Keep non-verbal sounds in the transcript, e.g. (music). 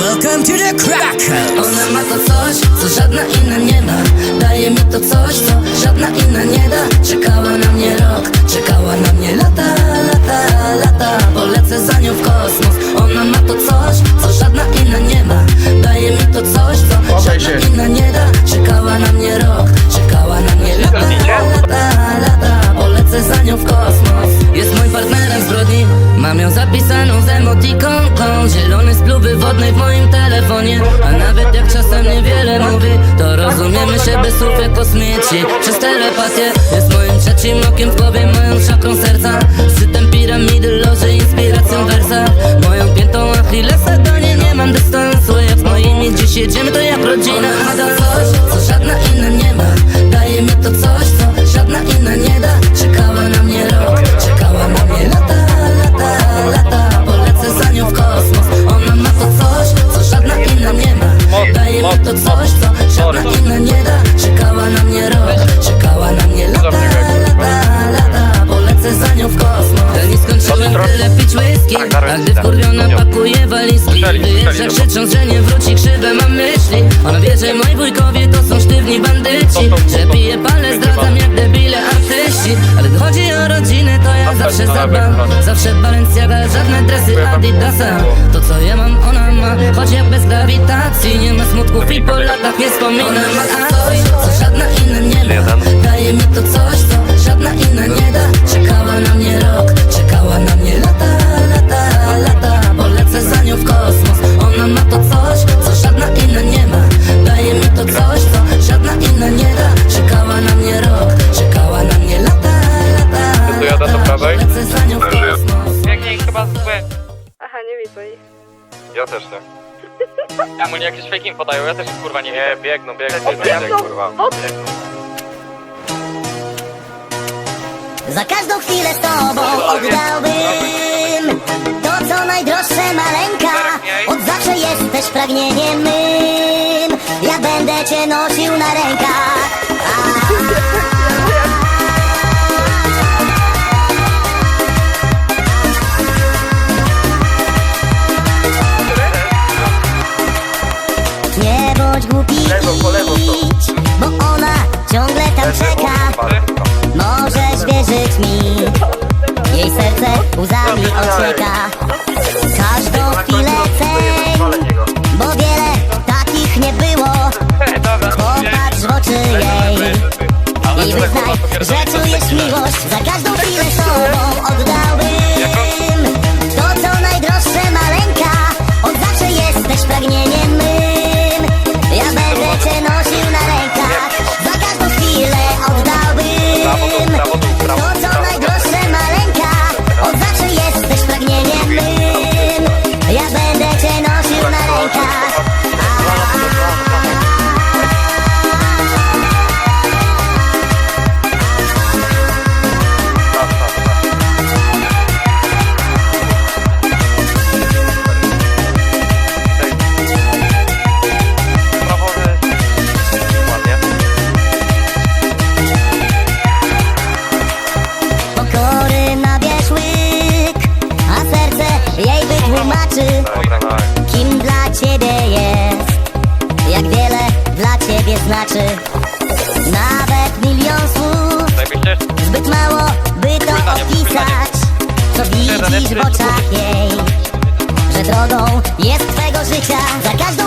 Welcome to the crack. House. Ona ma to coś, co żadna inna nie ma. Daje mi to coś, co żadna inna nie da. Czekała na mnie rok, czekała na mnie lata, lata, lata. Polecę za nią w kosmos. Ona ma to coś, co bez słów jak kosmici Przez telepatię. Jest moim trzecim okiem w głowie Moją szakrą serca walizki Wyjeżdża krzycząc, że nie wróci krzywe mam myśli. Ona wie, że moi wujkowie to są sztywni bandyci. Że pije palę, zdradzam jak debile artyści. Ale gdy chodzi o rodzinę, to ja zawsze zadbam Zawsze Balenciaga, żadne dresy Adidasa. To co ja mam, ona ma. Choć jak bez grawitacji Nie ma smutków i po latach nie wspomina Ona Ja też nie. (laughs) Ja mu nie jakieś fake info dają, ja też ich kurwa nie Nie, wiem. biegną, biegną, biegną, biegną. kurwa. Biegną. Za każdą chwilę z tobą oddałbym To co najdroższe maleńka Od zawsze jesteś pragnieniem mym Ja będę cię nosił na rękach czeka Możesz wierzyć mi. Jej serce łzami ocieka. Każdą chwilę ceń Bo wiele takich nie było. Popatrz w oczy jej I wyznaj, że czujesz miłość Za każdą chwilę Kim dla ciebie jest? Jak wiele dla ciebie znaczy? Nawet milion słów? Zbyt mało, by to opisać. Co widzisz w oczach jej? Że drogą jest twego życia. Za każdą